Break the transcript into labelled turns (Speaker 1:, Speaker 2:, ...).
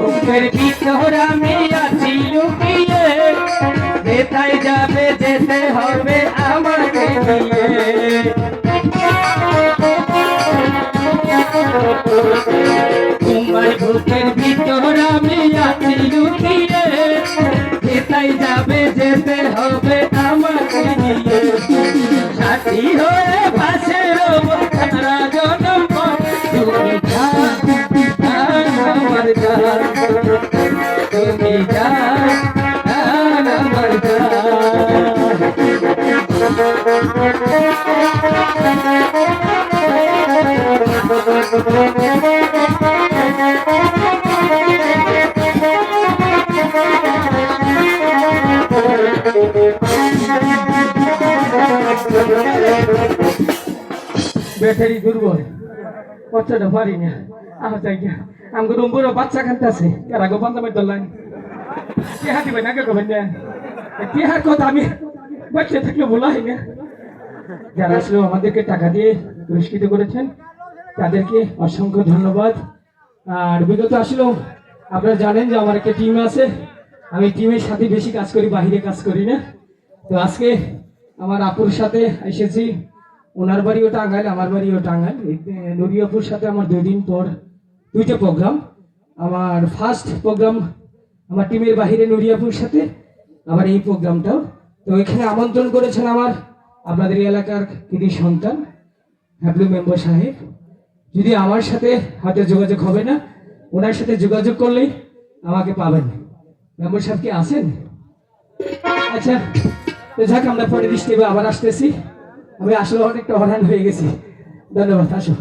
Speaker 1: বুকের ভিতর আমি আছি। যেথায় যাবে, যেতে হবে আমাকে তোমার বুকের ভিতর আমি আছি লুকিয়ে। যেথায় যাবে, যেতে হবে আমাকে সাথী হয়ে পাশে তুমি যা তুমি জান Bateri duluan, waktu udah hari ini. Aku tanya, "Aku dong buru baca kan tas nih?" Karena aku pantau main tolong. Dia hati banyak kebanyakan. Dia hati kau tami, baca tak kebulahin ya. যারা আসলে আমাদেরকে টাকা দিয়ে পুরস্কৃত করেছেন, তাদেরকে অসংখ্য ধন্যবাদ। আর বিগত আসলেও আপনারা জানেন যে আমার একটা টিম আছে। আমি টিমের সাথে বেশি কাজ করি বাইরে কাজ করি না। তো আজকে আমার আপুর সাথে এসেছি। ওনার বাড়িও টাঙ্গাইল, আমার বাড়িও টাঙ্গাইল। আপুর সাথে আমার দুই দিন পর দুইটা প্রোগ্রাম। আমার ফার্স্ট প্রোগ্রাম আমার টিমের বাহিরে নুরি আপুর সাথে, আবার এই প্রোগ্রামটাও। তো এখানে আমন্ত্রণ করেছেন আমার আপনাদের এলাকার তিনি সন্তান, হ্যাবলু মেম্বার সাহেব, যদি আমার সাথে হাতে যোগাযোগ হবে না, ওনার সাথে যোগাযোগ করলেই আমাকে পাবেন। মেম্বার সাহেব কি আছেন? আচ্ছা যাক, আমরা পরে দৃষ্টি আবার আসতেছি। আমি আসলে অনেকটা হরান হয়ে গেছি। ধন্যবাদ, আসো।